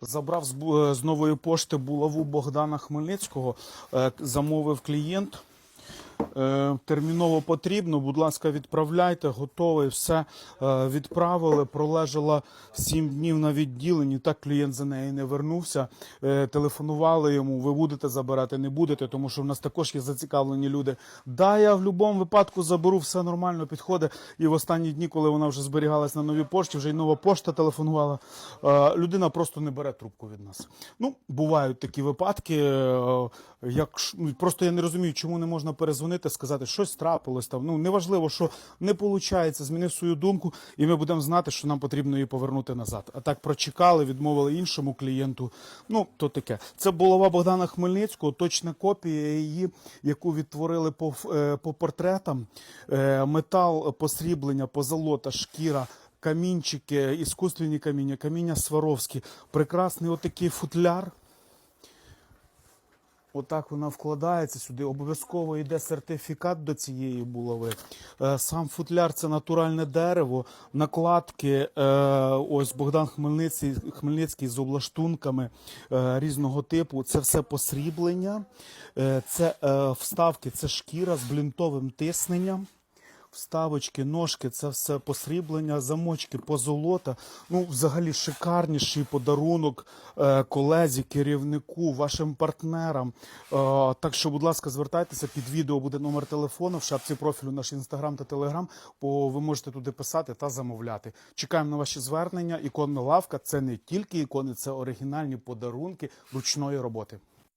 Забрав з, бу- з нової пошти булаву Богдана Хмельницького, е, замовив клієнт. Е, Терміново потрібно, будь ласка, відправляйте, готовий, все е, відправили. Пролежала 7 днів на відділенні. Так клієнт за неї не вернувся. Е, Телефонували йому. Ви будете забирати, не будете, тому що в нас також є зацікавлені люди. Да, я в будь-якому випадку заберу, все нормально підходить. І в останні дні, коли вона вже зберігалась на новій пошті, вже й нова пошта телефонувала. Людина просто не бере трубку від нас. Ну, бувають такі випадки. Як ну, просто я не розумію, чому не можна перезвонити, сказати, щось трапилось там. Ну неважливо, що не виходить, змінив свою думку, і ми будемо знати, що нам потрібно її повернути назад. А так прочекали, відмовили іншому клієнту. Ну то таке. Це булава Богдана Хмельницького, точна копія її, яку відтворили по, е, по портретам. Е, Метал, посріблення, позолота, шкіра. Камінчики, іскусственні каміння, каміння Сваровські. Прекрасний отакий футляр. Отак вона вкладається сюди. Обов'язково йде сертифікат до цієї булави. Е, Сам футляр це натуральне дерево, накладки. е, Ось Богдан Хмельницький, Хмельницький з облаштунками е, різного типу. Це все посріблення, це вставки, це шкіра з блінтовим тисненням. Вставочки, ножки, це все посріблення, замочки, позолота. Ну, взагалі шикарніший подарунок е, колезі, керівнику, вашим партнерам. Е, так що, будь ласка, звертайтеся під відео буде номер телефону в шапці профілю наш інстаграм та телеграм. Бо ви можете туди писати та замовляти. Чекаємо на ваші звернення. Іконна лавка це не тільки ікони, це оригінальні подарунки ручної роботи.